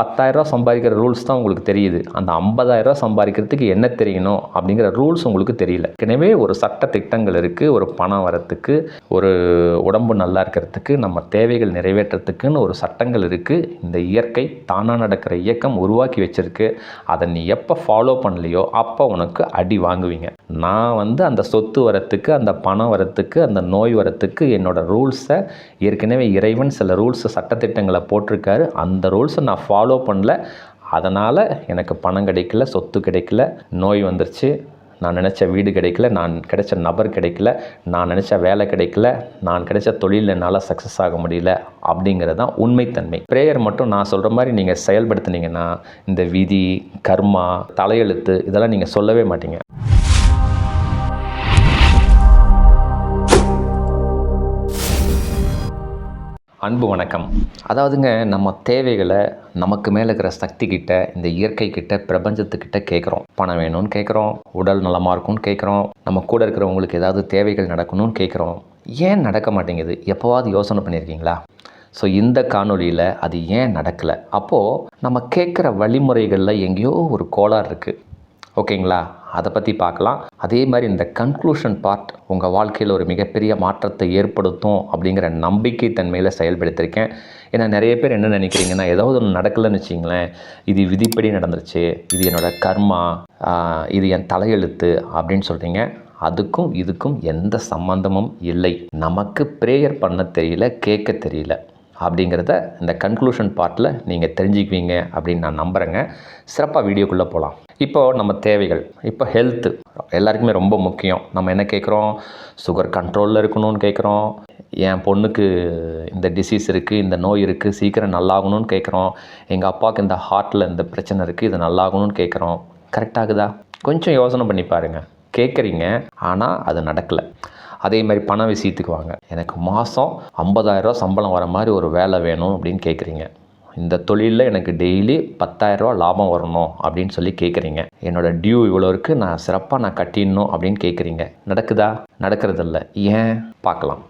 பத்தாயிரரூவா சம்பாதிக்கிற ரூல்ஸ் தான் உங்களுக்கு தெரியுது. அந்த ஐம்பதாயிரரூவா சம்பாதிக்கிறதுக்கு என்ன தெரியணும் அப்படிங்கிற ரூல்ஸ் உங்களுக்கு தெரியல. எனவே ஒரு சட்ட திட்டங்கள் இருக்குது ஒரு பணம் வரத்துக்கு ஒரு உடம்பு நல்லா இருக்கிறதுக்கு நம்ம தேவைகள் நிறைவேற்றத்துக்குன்னு ஒரு சட்டங்கள் இருக்குது இந்த இயற்கை தானாக நடக்கிற இயக்கம் உருவாக்கி வச்சுருக்கு. அதை நீ எப்போ ஃபாலோ பண்ணலையோ அப்போ உனக்கு அடி வாங்குவீங்க. நான் வந்து அந்த சொத்து வரத்துக்கு அந்த பணம் வரத்துக்கு அந்த நோய் வரத்துக்கு என்னோட ரூல்ஸை ஏற்கனவே இறைவன் சில ரூல்ஸை சட்டத்திட்டங்களை போட்டிருக்காரு. அந்த ரூல்ஸை நான் ஃபாலோ பண்ணல. அதனால் எனக்கு பணம் கிடைக்கல சொத்து கிடைக்கல நோய் வந்துருச்சு. நான் நினச்ச வீடு கிடைக்கல நான் கிடைச்ச நபர் கிடைக்கல நான் நினச்ச வேலை கிடைக்கல நான் கிடைச்ச தொழில் என்னால் சக்ஸஸ் ஆக முடியல அப்படிங்கிறது தான் உண்மைத்தன்மை ப்ரேயர் மட்டும் நான் சொல்கிற மாதிரி நீங்கள் செயல்படுத்துனீங்கன்னா இந்த விதி கர்மா தலையெழுத்து இதெல்லாம் நீங்கள் சொல்லவே மாட்டீங்க. அன்பு வணக்கம். அதாவதுங்க நம்ம தேவைகளை நமக்கு மேலே இருக்கிற சக்தி கிட்ட இந்த இயற்கை கிட்ட பிரபஞ்சத்துக்கிட்ட கேட்குறோம் பணம் வேணும்னு கேட்குறோம் உடல் நலமாக இருக்கும்னு கேட்குறோம் நம்ம கூட இருக்கிறவங்களுக்கு ஏதாவது தேவைகள் நடக்கணும்னு கேட்குறோம் ஏன் நடக்க மாட்டேங்குது? எப்போவாவது யோசனை பண்ணியிருக்கீங்களா ஸோ இந்த காணொளியில் அது ஏன் நடக்கலை? அப்போது நம்ம கேட்குற வழிமுறைகளில் எங்கேயோ ஒரு கோளாறு இருக்குது ஓகேங்களா? அதை பற்றி பார்க்கலாம் அதே மாதிரி இந்த கன்க்ளூஷன் பார்ட் உங்கள் வாழ்க்கையில் ஒரு மிகப்பெரிய மாற்றத்தை ஏற்படுத்தும் அப்படிங்கிற நம்பிக்கை தன்மையில் செயல்படுத்தியிருக்கேன் ஏன்னா நிறைய பேர் என்ன நினைக்கிறீங்கன்னா ஏதாவது ஒன்று நடக்கலைன்னு வச்சிங்களேன். இது விதிப்படி நடந்துருச்சு. இது என்னோடய கர்மா இது என் தலையெழுத்து அப்படின்னு சொல்கிறீங்க அதுக்கும் இதுக்கும் எந்த சம்பந்தமும் இல்லை. நமக்கு ப்ரேயர் பண்ண தெரியல கேட்க தெரியல. அப்படிங்கிறத இந்த கன்க்ளூஷன் பார்ட்டில் நீங்கள் தெரிஞ்சுக்குவீங்க அப்படின்னு நான் நம்புகிறேங்க சிறப்பாக வீடியோக்குள்ளே போகலாம் இப்போது நம்ம தேவைகள். இப்போ ஹெல்த்து எல்லாருக்குமே ரொம்ப முக்கியம். நம்ம என்ன கேட்குறோம் சுகர் கண்ட்ரோலில் இருக்கணும்னு கேட்குறோம் என் பொண்ணுக்கு இந்த டிசீஸ் இருக்குது இந்த நோய் இருக்குது சீக்கிரம் நல்லாகணும்னு கேட்குறோம் எங்கள் அப்பாவுக்கு இந்த ஹார்ட்டில் இந்த பிரச்சனை இருக்குது இது நல்லாகணும்னு கேட்குறோம் கரெக்டாகுதா கொஞ்சம் யோசனை பண்ணி பாருங்கள் கேட்குறீங்க ஆனால் அது நடக்கலை. அதே மாதிரி பண விஷயத்துக்கு வாங்க. எனக்கு மாதம் ஐம்பதாயிரரூவா சம்பளம் வர மாதிரி ஒரு வேலை வேணும் அப்படின்னு கேட்குறீங்க இந்த தொழிலில் எனக்கு டெய்லி பத்தாயிரரூவா லாபம் வரணும் அப்படின்னு சொல்லி கேட்குறீங்க என்னோடய டியூ இவ்வளோ இருக்குது நான் சிறப்பாக நான் கட்டிடணும் அப்படின்னு கேட்குறீங்க நடக்குதா? நடக்கிறதில்ல. ஏன்? பார்க்கலாம்.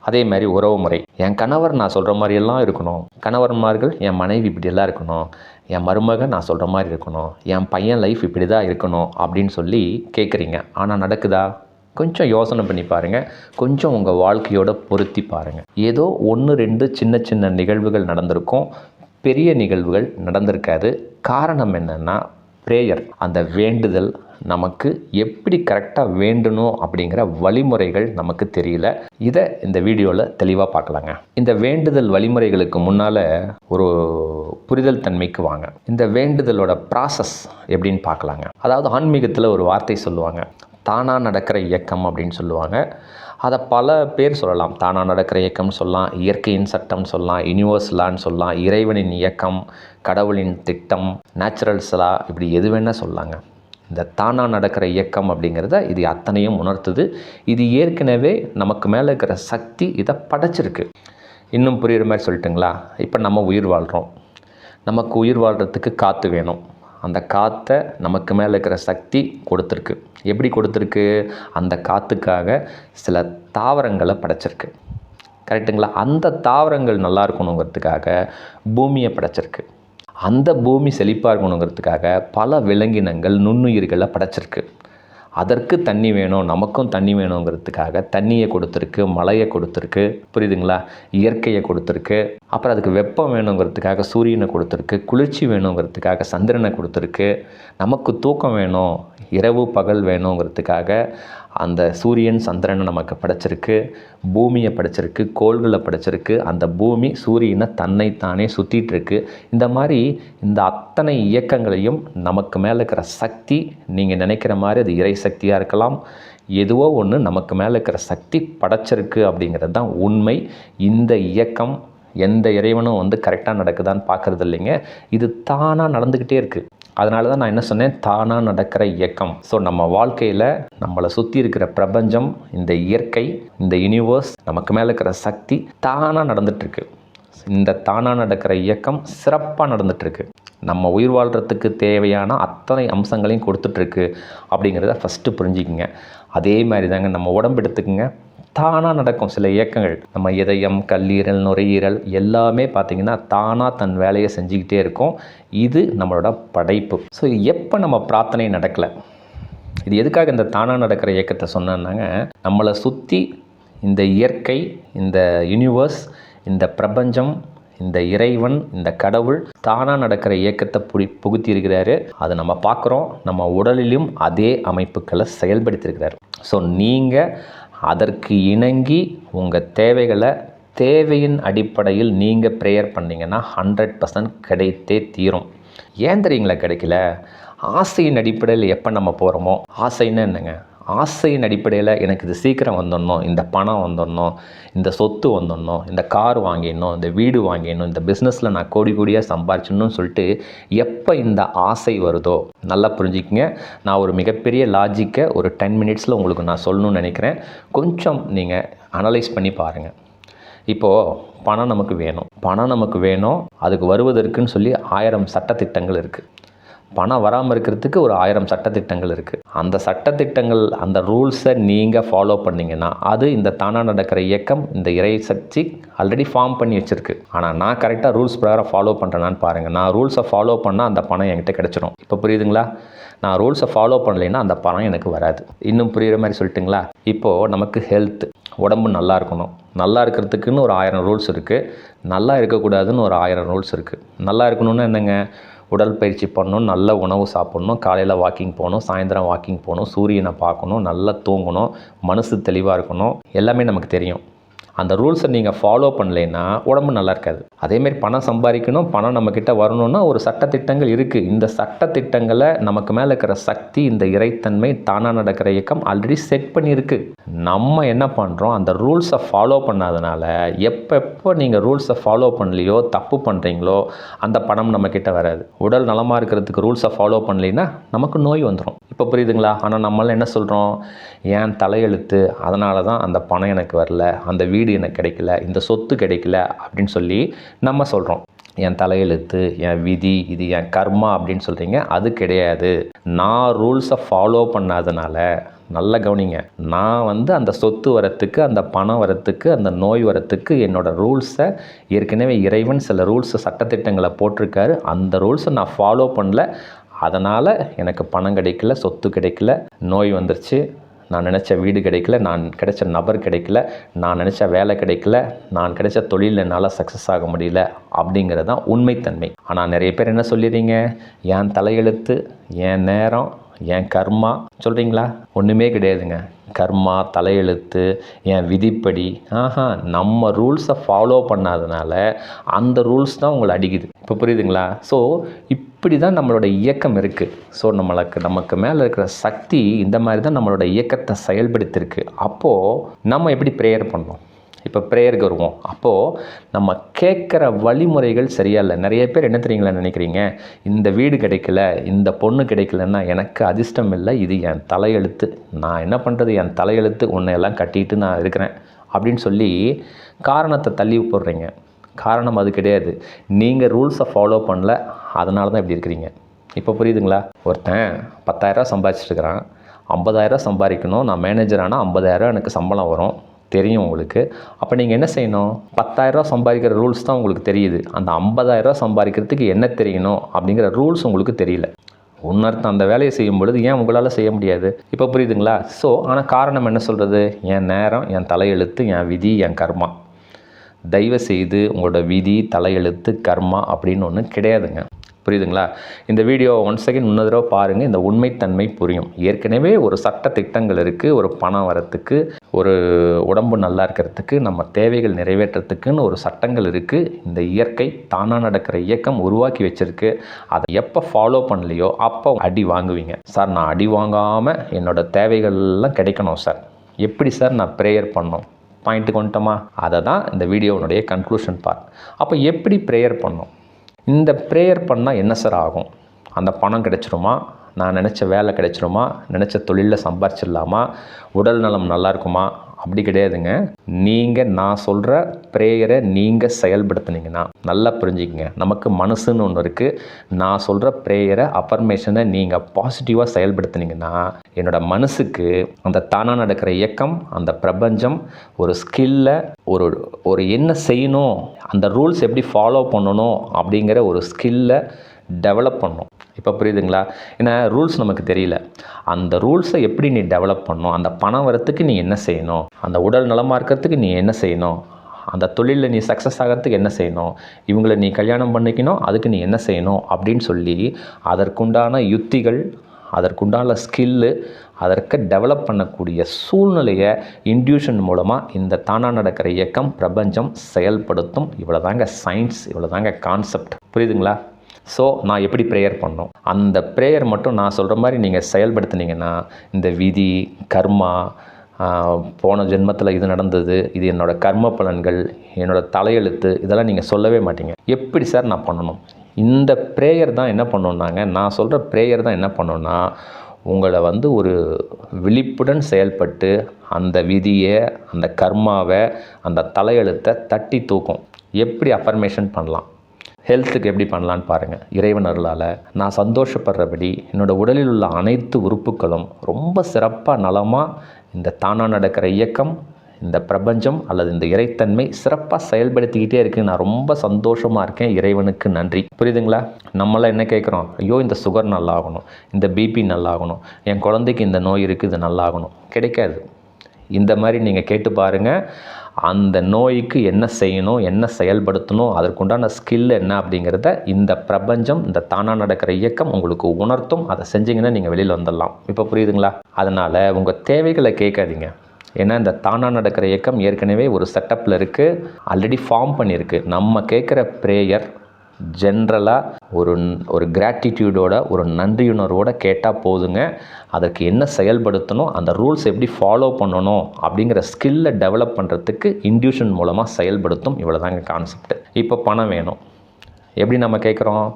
அதே மாதிரி உறவு முறை. என் கணவர் நான் சொல்கிற மாதிரியெல்லாம் இருக்கணும். கணவன்மார்கள் என் மனைவி இப்படியெல்லாம் இருக்கணும். என் மருமகன் நான் சொல்கிற மாதிரி இருக்கணும். என் பையன் லைஃப் இப்படி தான் இருக்கணும் அப்படின்னு சொல்லி கேட்குறீங்க ஆனால் நடக்குதா? கொஞ்சம் யோசனை பண்ணி பாருங்கள் கொஞ்சம் உங்கள் வாழ்க்கையோட பொருத்தி பாருங்கள் ஏதோ ஒன்று ரெண்டு சின்ன சின்ன நிகழ்வுகள் நடந்திருக்கும். பெரிய நிகழ்வுகள் நடந்திருக்காது. காரணம் என்னென்னா ப்ரேயர் அந்த வேண்டுதல் நமக்கு எப்படி கரெக்டாக வேண்டணும் அப்படிங்கிற வழிமுறைகள் நமக்கு தெரியல. இதை இந்த வீடியோவில் தெளிவாக பார்க்கலாங்க. இந்த வேண்டுதல் வழிமுறைகளுக்கு முன்னால் ஒரு புரிதல் தன்மைக்கு வாங்க. இந்த வேண்டுதலோட ப்ராசஸ் எப்படின்னு பார்க்கலாங்க. அதாவது ஆன்மீகத்தில் ஒரு வார்த்தை சொல்லுவாங்க. தானாக நடக்கிற இயக்கம் அப்படின்னு சொல்லுவாங்க. அதை பல பேர் சொல்லலாம். தானாக நடக்கிற இயக்கம்னு சொல்லலாம் இயற்கையின் சட்டம் சொல்லலாம் யூனிவர்ஸ்லான்னு சொல்லலாம் இறைவனின் இயக்கம் கடவுளின் திட்டம் நேச்சுரல்ஸ்லா இப்படி எது வேணால் சொல்லலாங்க இந்த தானாக நடக்கிற இயக்கம் அப்படிங்கிறத இது அத்தனையும் உணர்த்துது. இது ஏற்கனவே நமக்கு மேலே இருக்கிற சக்தி இதை படைச்சிருக்கு. இன்னும் புரியுற மாதிரி சொல்லிட்டுங்களா? இப்போ நம்ம உயிர் வாழ்கிறோம் நமக்கு உயிர் வாழ்கிறதுக்கு காற்று வேணும். அந்த காற்றை நமக்கு மேலே இருக்கிற சக்தி கொடுத்துருக்கு. எப்படி கொடுத்துருக்கு? அந்த காற்றுக்காக சில தாவரங்களை படைச்சிருக்கு. கரெக்டுங்களா அந்த தாவரங்கள் நல்லா இருக்கணுங்கிறதுக்காக பூமியை படைச்சிருக்கு. அந்த பூமி செழிப்பாக இருக்கணுங்கிறதுக்காக பல விலங்கினங்கள் நுண்ணுயிர்களை படைச்சிருக்கு. அதற்கு தண்ணி வேணும் நமக்கும் தண்ணி வேணுங்கிறதுக்காக தண்ணியை கொடுத்துருக்கு மழையை கொடுத்துருக்கு புரியுதுங்களா? இயற்கையை கொடுத்துருக்கு. அப்புறம் அதுக்கு வெப்பம் வேணுங்கிறதுக்காக சூரியனை கொடுத்துருக்கு குளிர்ச்சி வேணுங்கிறதுக்காக சந்திரனை கொடுத்துருக்கு நமக்கு தூக்கம் வேணும் இரவு பகல் வேணுங்கிறதுக்காக அந்த சூரியன் சந்திரனை நமக்கு படைச்சிருக்கு பூமியை படைச்சிருக்கு கோள்களை படைச்சிருக்கு. அந்த பூமி சூரியனை தன்னைத்தானே சுற்றிட்டுருக்கு இந்த மாதிரி இந்த அத்தனை இயக்கங்களையும் நமக்கு மேலே இருக்கிற சக்தி நீங்கள் நினைக்கிற மாதிரி அது இறை சக்தியாக இருக்கலாம். எதுவோ ஒன்று நமக்கு மேலே இருக்கிற சக்தி படைச்சிருக்கு அப்படிங்கிறது தான் உண்மை. இந்த இயக்கம் எந்த இறைவனும் வந்து கரெக்டாக நடக்குதான்னு பார்க்குறது இல்லைங்க. இது தானாக நடந்துக்கிட்டே இருக்குது அதனால தான் நான் என்ன சொன்னேன்? தானாக நடக்கிற இயக்கம். ஸோ நம்ம வாழ்க்கையில் நம்மளை சுற்றி இருக்கிற பிரபஞ்சம் இந்த இயற்கை இந்த யூனிவர்ஸ் நமக்கு மேலே இருக்கிற சக்தி தானாக நடந்துட்டுருக்கு. இந்த தானாக நடக்கிற இயக்கம் சிறப்பாக நடந்துட்டுருக்கு. நம்ம உயிர் வாழ்கிறதுக்கு தேவையான அத்தனை அம்சங்களையும் கொடுத்துட்ருக்கு அப்படிங்கிறத ஃபஸ்ட்டு புரிஞ்சுக்குங்க. அதே மாதிரி தாங்க நம்ம உடம்பு எடுத்துக்கோங்க. தானாக நடக்கும் சில இயக்கங்கள். நம்ம இதயம் கல்லீரல் நுரையீரல் எல்லாமே பார்த்திங்கன்னா தானாக தன் வேலையை செஞ்சுக்கிட்டே இருக்கும். இது நம்மளோட படைப்பு. ஸோ எப்போ நம்ம பிரார்த்தனை நடக்கலை? இது எதுக்காக இந்த தானாக நடக்கிற இயக்கத்தை சொன்னேன்னாங்க நம்மளை சுற்றி இந்த இயற்கை இந்த யூனிவர்ஸ் இந்த பிரபஞ்சம் இந்த இறைவன் இந்த கடவுள் தானாக நடக்கிற இயக்கத்தை புடி புகுத்தியிருக்கிறாரு. அதை நம்ம பார்க்குறோம். நம்ம உடலிலும் அதே அமைப்புகளை செயல்படுத்தியிருக்கிறார். ஸோ நீங்கள் அதற்கு இணங்கி உங்கள் தேவைகளை தேவையின் அடிப்படையில் நீங்கள் ப்ரேயர் பண்ணீங்கன்னா ஹண்ட்ரட் பர்சன்ட் கிடைத்தே தீரும். ஏன் தெரியுங்களா கிடைக்கல? ஆசையின் அடிப்படையில் எப்போ நம்ம போகிறோமோ ஆசைன்னா என்னங்க? ஆசையின் அடிப்படையில் எனக்கு இது சீக்கிரம் வந்துடணும் இந்த பணம் வந்துடணும் இந்த சொத்து வந்துடணும் இந்த கார் வாங்கிடணும் இந்த வீடு வாங்கிடணும் இந்த பிஸ்னஸில் நான் கோடி கோடியாக சம்பாரிச்சிடணும்னு சொல்லிட்டு எப்போ இந்த ஆசை வருதோ நல்லா புரிஞ்சுக்கங்க. நான் ஒரு மிகப்பெரிய லாஜிக்கை ஒரு டென் மினிட்ஸில் உங்களுக்கு நான் சொல்லணும்னு நினைக்கிறேன். கொஞ்சம் நீங்கள் அனலைஸ் பண்ணி பாருங்கள் இப்போது பணம் நமக்கு வேணும். பணம் நமக்கு வேணும். அதுக்கு வருவதற்குன்னு சொல்லி ஆயிரம் சட்டத்திட்டங்கள் இருக்குது பணம் வராமல் இருக்கிறதுக்கு ஒரு ஆயிரம் சட்டத்திட்டங்கள் இருக்குது அந்த சட்டத்திட்டங்கள் அந்த ரூல்ஸை நீங்கள் ஃபாலோ பண்ணிங்கன்னா அது இந்த தானாக நடக்கிற இயக்கம் இந்த இறை சக்தி ஆல்ரெடி ஃபார்ம் பண்ணி வச்சுருக்கு. ஆனால் நான் கரெக்டாக ரூல்ஸ் பிரகாரம் ஃபாலோ பண்ணுறேனான்னு பாருங்கள் நான் ரூல்ஸை ஃபாலோ பண்ணால் அந்த பணம் என்கிட்ட கிடச்சிரும். இப்போ புரியுதுங்களா? நான் ரூல்ஸை ஃபாலோ பண்ணலைன்னா அந்த பணம் எனக்கு வராது. இன்னும் புரிகிற மாதிரி சொல்லிட்டுங்களா? இப்போது நமக்கு ஹெல்த் உடம்பு நல்லா இருக்கணும். நல்லா இருக்கிறதுக்குன்னு ஒரு ஆயிரம் ரூல்ஸ் இருக்குது நல்லா இருக்கக்கூடாதுன்னு ஒரு ஆயிரம் ரூல்ஸ் இருக்குது நல்லா இருக்கணும்னு என்னங்க? உடற்பயிற்சி பண்ணணும் நல்ல உணவு சாப்பிட்ணும் காலையில் வாக்கிங் போகணும் சாயந்தரம் வாக்கிங் போகணும் சூரியனை பார்க்கணும் நல்லா தூங்கணும் மனசு தெளிவாக இருக்கணும். எல்லாமே நமக்கு தெரியும். அந்த ரூல்ஸை நீங்கள் ஃபாலோ பண்ணலைன்னா உடம்பு நல்லா இருக்காது. அதேமாரி பணம் சம்பாதிக்கணும் பணம் நம்மக்கிட்ட வரணும்னா ஒரு சட்டத்திட்டங்கள் இருக்குது இந்த சட்டத்திட்டங்களை நமக்கு மேலே இருக்கிற சக்தி இந்த இறைத்தன்மை தானாக நடக்கிற இயக்கம் ஆல்ரெடி செட் பண்ணியிருக்கு. நம்ம என்ன பண்ணுறோம் அந்த ரூல்ஸை ஃபாலோ பண்ணாதனால எப்பப்போ நீங்கள் ரூல்ஸை ஃபாலோ பண்ணலையோ தப்பு பண்ணுறீங்களோ அந்த பணம் நம்மக்கிட்ட வராது. உடல் நலமாக இருக்கிறதுக்கு ரூல்ஸை ஃபாலோ பண்ணலைன்னா நமக்கு நோய் வந்துடும் இப்போ புரியுதுங்களா? ஆனால் நம்மளாம் என்ன சொல்கிறோம் ஏன் தலையெழுத்து? அதனால தான் அந்த பணம் எனக்கு வரல அந்த வீடு எனக்கு கிடைக்கல இந்த சொத்து கிடைக்கல அப்படின்னு சொல்லி நம்ம சொல்கிறோம் என் தலையெழுத்து என் விதி இது என் கர்மா அப்படின்னு சொல்கிறீங்க அது கிடையாது. நான் ரூல்ஸை ஃபாலோ பண்ணாதனால நல்லா கவனிங்க. நான் வந்து அந்த சொத்து வரத்துக்கு அந்த பணம் வரத்துக்கு அந்த நோய் வரத்துக்கு என்னோடய ரூல்ஸை ஏற்கனவே இறைவன் சில ரூல்ஸை சட்டத்திட்டங்களை போட்டிருக்காரு. அந்த ரூல்ஸை நான் ஃபாலோ பண்ணல. அதனால் எனக்கு பணம் கிடைக்கல சொத்து கிடைக்கல நோய் வந்துருச்சு. நான் நினச்ச வீடு கிடைக்கல நான் கிடைச்ச நபர் கிடைக்கல நான் நினச்ச வேலை கிடைக்கல நான் கிடைச்ச தொழில் என்னால் சக்ஸஸ் ஆக முடியல அப்படிங்கிறது தான் உண்மைத்தன்மை. ஆனால் நிறைய பேர் என்ன சொல்லிடுறீங்க? என் தலையெழுத்து என் நேரம் என் கர்மா சொல்கிறீங்களா ஒன்றுமே கிடையாதுங்க. கர்மா தலையெழுத்து என் விதிப்படி ஆஹா நம்ம ரூல்ஸை ஃபாலோ பண்ணாதனால அந்த ரூல்ஸ் தான் உங்களை அடிக்குது. இப்போ புரியுதுங்களா? ஸோ இப்படி தான் நம்மளோட இயக்கம் இருக்குது ஸோ நம்மளுக்கு நமக்கு மேலே இருக்கிற சக்தி இந்த மாதிரி தான் நம்மளோட இயக்கத்தை செயல்படுத்தியிருக்கு அப்போது நம்ம எப்படி ப்ரேயர் பண்ணோம் இப்போ ப்ரேயருக்கு வருவோம். அப்போது நம்ம கேட்குற வழிமுறைகள் சரியா இல்லை? நிறைய பேர் என்ன தெரியுங்களா நினைக்கிறீங்க? இந்த வீடு கிடைக்கல இந்த பொண்ணு கிடைக்கலன்னா எனக்கு அதிர்ஷ்டம் இல்லை இது என் தலையெழுத்து. நான் என்ன பண்ணுறது என் தலையெழுத்து உன்னையெல்லாம் கட்டிட்டு நான் இருக்கிறேன். அப்படின்னு சொல்லி காரணத்தை தள்ளி போடுறீங்க. காரணம் அது கிடையாது. நீங்கள் ரூல்ஸை ஃபாலோ பண்ணல அதனால தான் இப்படி இருக்கிறீங்க. இப்போ புரியுதுங்களா? ஒருத்தன் பத்தாயிரரூவா சம்பாதிச்சிருக்கிறான் ஐம்பதாயிரரூவா சம்பாதிக்கணும். நான் மேனேஜர் ஆனால் ஐம்பதாயிரரூவா எனக்கு சம்பளம் வரும். தெரியும் உங்களுக்கு. அப்போ நீங்கள் என்ன செய்யணும்? பத்தாயிரரூவா சம்பாதிக்கிற ரூல்ஸ் தான் உங்களுக்கு தெரியுது. அந்த ஐம்பதாயிரரூவா சம்பாதிக்கிறதுக்கு என்ன தெரியணும்? அப்படிங்கிற ரூல்ஸ் உங்களுக்கு தெரியல. உன்னர்த்தம் அந்த வேலையை செய்யும் பொழுது ஏன் உங்களால் செய்ய முடியாது? இப்போ புரியுதுங்களா? ஸோ ஆனால் காரணம் என்ன சொல்கிறது என் நேரம் என் தலையெழுத்து என் விதி என் கர்மா. தயவு செய்து உங்களோட விதி தலையெழுத்து கர்மா அப்படின்னு ஒன்று கிடையாதுங்க. புரியுதுங்களா? இந்த வீடியோ ஒன் செகண்ட் இன்னொரு தடவை பாருங்கள் இந்த உண்மைத்தன்மை புரியும். ஏற்கனவே ஒரு சட்ட திட்டங்கள் இருக்குது ஒரு பணம் வரத்துக்கு ஒரு உடம்பு நல்லா இருக்கிறதுக்கு நம்ம தேவைகள் நிறைவேற்றத்துக்குன்னு ஒரு சட்டங்கள் இருக்குது இந்த இயற்கை தானாக நடக்கிற இயக்கம் உருவாக்கி வச்சுருக்கு. அதை எப்போ ஃபாலோ பண்ணலையோ அப்போ அடி வாங்குவீங்க. சார் நான் அடி வாங்காமல் என்னோடய தேவைகள்லாம் கிடைக்கணும் சார். எப்படி சார் நான் ப்ரேயர் பண்ணோம் பாயிண்ட்டுக்கு வந்துட்டோமா? அதை தான் இந்த வீடியோனுடைய கன்க்ளூஷன் பார்ட் அப்போ எப்படி ப்ரேயர் பண்ணோம் இந்த ப்ரேயர் பண்ணால் என்ன சார் ஆகும்? அந்த பணம் கிடைச்சிருமா? நான் நினச்ச வேலை கிடைச்சிருமா? நினச்ச தொழிலில் சம்பாரிச்சிடலாமா? உடல் நலம் நல்லா இருக்குமா? அப்படி கிடையாதுங்க. நீங்கள் நான் சொல்கிற ப்ரேயரை நீங்கள் செயல்படுத்துனீங்கன்னா நல்லா புரிஞ்சுக்கங்க. நமக்கு மனசுன்னு ஒன்று இருக்குது நான் சொல்கிற ப்ரேயரை அஃபர்மேஷனை நீங்கள் பாசிட்டிவாக செயல்படுத்துனீங்கன்னா என்னோடய மனசுக்கு அந்த தானாக நடக்கிற இயக்கம் அந்த பிரபஞ்சம் ஒரு ஸ்கில்லை ஒரு ஒரு என்ன செய்யணும் அந்த ரூல்ஸ் எப்படி ஃபாலோ பண்ணணும் அப்படிங்கிற ஒரு ஸ்கில்லை டெவலப் பண்ணும். இப்போ புரியுதுங்களா? ஏன்னா ரூல்ஸ் நமக்கு தெரியல. அந்த ரூல்ஸை எப்படி நீ டெவலப் பண்ணணும்? அந்த பணம் வரத்துக்கு நீ என்ன செய்யணும்? அந்த உடல் நலமாக இருக்கிறதுக்கு நீ என்ன செய்யணும்? அந்த தொழிலில் நீ சக்ஸஸ் ஆகிறதுக்கு என்ன செய்யணும்? இவங்களை நீ கல்யாணம் பண்ணிக்கணும் அதுக்கு நீ என்ன செய்யணும்? அப்படின்னு சொல்லி அதற்குண்டான யுத்திகள் அதற்குண்டான ஸ்கில்லு அதற்கு டெவலப் பண்ணக்கூடிய சூழ்நிலையை இன்டியூஷன் மூலமாக இந்த தானாக நடக்கிற இயக்கம் பிரபஞ்சம் செயல்படுத்தும். இவ்வளோதாங்க சயின்ஸ் இவ்வளோதாங்க கான்செப்ட் புரியுதுங்களா? ஸோ நான் எப்படி ப்ரேயர் பண்ணோம்? அந்த ப்ரேயர் மட்டும் நான் சொல்கிற மாதிரி நீங்கள் செயல்படுத்துனீங்கன்னா இந்த விதி கர்மா போன ஜென்மத்தில் இது நடந்தது இது என்னோடய கர்ம பலன்கள் என்னோடய தலையெழுத்து இதெல்லாம் நீங்கள் சொல்லவே மாட்டீங்க. எப்படி சார் நான் பண்ணணும்? இந்த ப்ரேயர் தான் என்ன பண்ணணுன்னாங்க நான் சொல்கிற ப்ரேயர் தான் என்ன பண்ணணுன்னா உங்களை வந்து ஒரு விழிப்புடன் செயல்பட்டு அந்த விதியை அந்த கர்மாவை அந்த தலையெழுத்தை தட்டி தூக்கும். எப்படி அஃபர்மேஷன் பண்ணலாம்? ஹெல்த்துக்கு எப்படி பண்ணலான்னு பாருங்கள் இறைவன் அருளால் நான் சந்தோஷப்படுறபடி என்னோடய உடலில் உள்ள அனைத்து உறுப்புகளும் ரொம்ப சிறப்பாக நலமாக இந்த தானாக நடக்கிற இயக்கம் இந்த பிரபஞ்சம் அல்லது இந்த இறைத்தன்மை சிறப்பாக செயல்படுத்திக்கிட்டே இருக்கு. நான் ரொம்ப சந்தோஷமாக இருக்கேன். இறைவனுக்கு நன்றி. புரியுதுங்களா? நம்மளாம் என்ன கேட்குறோம் ஐயோ இந்த சுகர் நல்லாகணும். இந்த பிபி நல்லாகணும். என் குழந்தைக்கு இந்த நோய் இருக்குது இது நல்லாகணும். கிடைக்காது. இந்த மாதிரி நீங்கள் கேட்டு பாருங்கள் அந்த நோய்க்கு என்ன செய்யணும் என்ன செயல்படுத்தணும் அதற்குண்டான ஸ்கில் என்ன அப்படிங்கிறத இந்த பிரபஞ்சம் இந்த தானாக நடக்கிற இயக்கம் உங்களுக்கு உணர்த்தும். அதை செஞ்சீங்கன்னா நீங்கள் வெளியில் வந்துடலாம். இப்போ புரியுதுங்களா? அதனால் உங்கள் தேவைகளை கேட்காதீங்க. ஏன்னா இந்த தானாக நடக்கிற இயக்கம் ஏற்கனவே ஒரு செட்டப்பில் இருக்குது ஆல்ரெடி ஃபார்ம் பண்ணியிருக்கு. நம்ம கேட்குற ப்ரேயர் ஜென்ரலாக ஒரு ஒரு கிராட்டிடியூடோட ஒரு நன்றியுணர்வோட கேட்டால் போதுங்க. அதற்கு என்ன செயல்படுத்தணும் அந்த ரூல்ஸ் எப்படி ஃபாலோ பண்ணணும் அப்படிங்கிற ஸ்கில்லை டெவலப் பண்ணுறதுக்கு இன்டியூஷன் மூலமாக செயல்படுத்தும் இவ்வளோதாங்க கான்செப்ட் இப்போ பணம் வேணும். எப்படி நம்ம கேட்குறோம்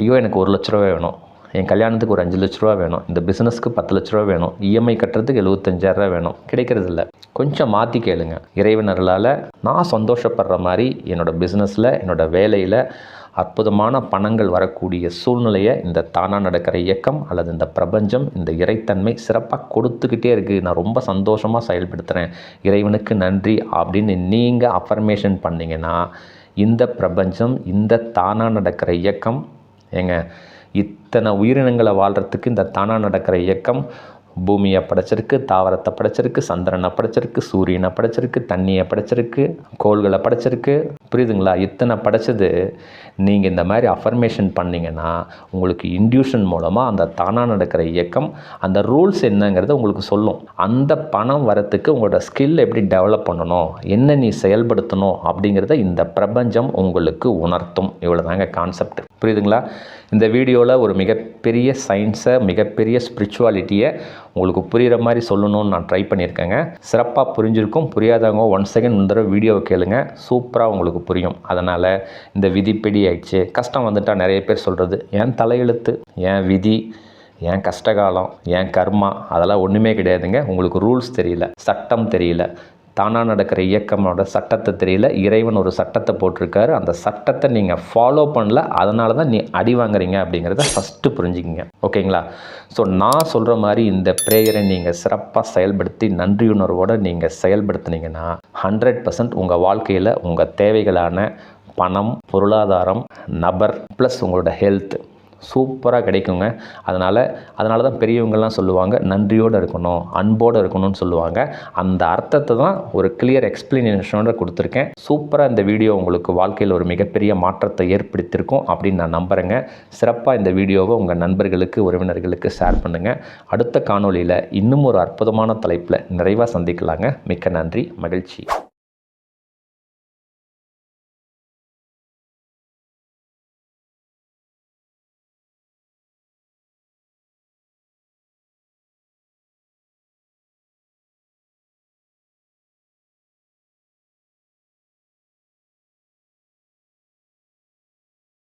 ஐயோ எனக்கு ஒரு லட்ச ரூபா வேணும். என் கல்யாணத்துக்கு ஒரு அஞ்சு லட்ச ரூபா வேணும். இந்த பிஸ்னஸ்க்கு பத்து லட்ச ரூபா வேணும். இஎம்ஐ கட்டுறதுக்கு எழுபத்தஞ்சாயிரரூவா வேணும். கிடைக்கிறது இல்லை கொஞ்சம் மாற்றி கேளுங்க. இறைவினர்களால் நான் சந்தோஷப்படுற மாதிரி என்னோடய பிஸ்னஸில் என்னோடய வேலையில் அற்புதமான பணங்கள் வரக்கூடிய சூழ்நிலையை இந்த தானாக நடக்கிற இயக்கம் அல்லது இந்த பிரபஞ்சம் இந்த இறைத்தன்மை சிறப்பாக கொடுத்துக்கிட்டே இருக்குது நான் ரொம்ப சந்தோஷமாக செயல்படுத்துகிறேன் இறைவனுக்கு நன்றி அப்படின்னு நீங்கள் அஃபர்மேஷன் பண்ணிங்கன்னா இந்த பிரபஞ்சம் இந்த தானாக நடக்கிற இயக்கம் ஏங்க இத்தனை உயிரினங்களை வாழ்கிறதுக்கு இந்த தானாக நடக்கிற இயக்கம் பூமியை படைச்சிருக்கு தாவரத்தை படைச்சிருக்கு சந்திரனை படைச்சிருக்கு சூரியனை படைச்சிருக்கு தண்ணியை படைச்சிருக்கு கோள்களை படைச்சிருக்கு. புரியுதுங்களா? இத்தனை படைச்சது நீங்கள் இந்த மாதிரி அஃபர்மேஷன் பண்ணிங்கன்னா உங்களுக்கு இன்டியூஷன் மூலமாக அந்த தானாக நடக்கிற இயக்கம் அந்த ரூல்ஸ் என்னங்கிறத உங்களுக்கு சொல்லும். அந்த பணம் வரத்துக்கு உங்களோட ஸ்கில் எப்படி டெவலப் பண்ணணும் என்ன நீ செயல்படுத்தணும் அப்படிங்கிறத இந்த பிரபஞ்சம் உங்களுக்கு உணர்த்தும். இவ்வளோதாங்க கான்செப்ட் புரியுதுங்களா? இந்த வீடியோவில் ஒரு மிகப்பெரிய சயின்ஸை மிகப்பெரிய ஸ்பிரிச்சுவாலிட்டியை உங்களுக்கு புரிகிற மாதிரி சொல்லணும்னு நான் ட்ரை பண்ணியிருக்கேங்க. சிறப்பாக புரிஞ்சிருக்கும். புரியாதவங்க ஒன் செகண்ட் முந்திர வீடியோவை கேளுங்க. சூப்பராக உங்களுக்கு புரியும். அதனால் இந்த விதிப்படி ஆயிடுச்சு. கஷ்டம் வந்துட்டால் நிறைய பேர் சொல்கிறது ஏன் தலையெழுத்து? ஏன் விதி? ஏன் கஷ்டகாலம்? ஏன் கர்மா? அதெல்லாம் ஒன்றுமே கிடையாதுங்க. உங்களுக்கு ரூல்ஸ் தெரியல சட்டம் தெரியல. தானாக நடக்கிற இயக்கமோட சட்டத்தை தெரியல. இறைவன் ஒரு சட்டத்தை போட்டிருக்காரு. அந்த சட்டத்தை நீங்கள் ஃபாலோ பண்ணல அதனால தான் நீ அடி வாங்குறீங்க அப்படிங்கிறத ஃபஸ்ட்டு புரிஞ்சுக்கிங்க. ஓகேங்களா? ஸோ நான் சொல்கிற மாதிரி இந்த ப்ரேயரை நீங்கள் சிறப்பாக செயல்படுத்தி நன்றியுணர்வோடு நீங்கள் செயல்படுத்துனீங்கன்னா ஹண்ட்ரட் பர்சன்ட் உங்கள் வாழ்க்கையில் உங்கள் தேவைகளான பணம் பொருளாதாரம் நபர் ப்ளஸ் உங்களோட ஹெல்த் சூப்பராக கிடைக்குங்க. அதனால் அதனால தான் பெரியவங்கள்லாம் சொல்லுவாங்க நன்றியோடு இருக்கணும் அன்போடு இருக்கணும்னு சொல்லுவாங்க. அந்த அர்த்தத்தை தான் ஒரு கிளியர் எக்ஸ்பிளனேஷனோட கொடுத்துருக்கேன். சூப்பராக இந்த வீடியோ உங்களுக்கு வாழ்க்கையில் ஒரு மிகப்பெரிய மாற்றத்தை ஏற்படுத்தியிருக்கும் அப்படின்னு நான் நம்புகிறேங்க சிறப்பாக இந்த வீடியோவை உங்கள் நண்பர்களுக்கு உறவினர்களுக்கு ஷேர் பண்ணுங்கள் அடுத்த காணொளியில் இன்னும் ஒரு அற்புதமான தலைப்பில் நிறைவாக சந்திக்கலாங்க. மிக்க நன்றி மகிழ்ச்சி.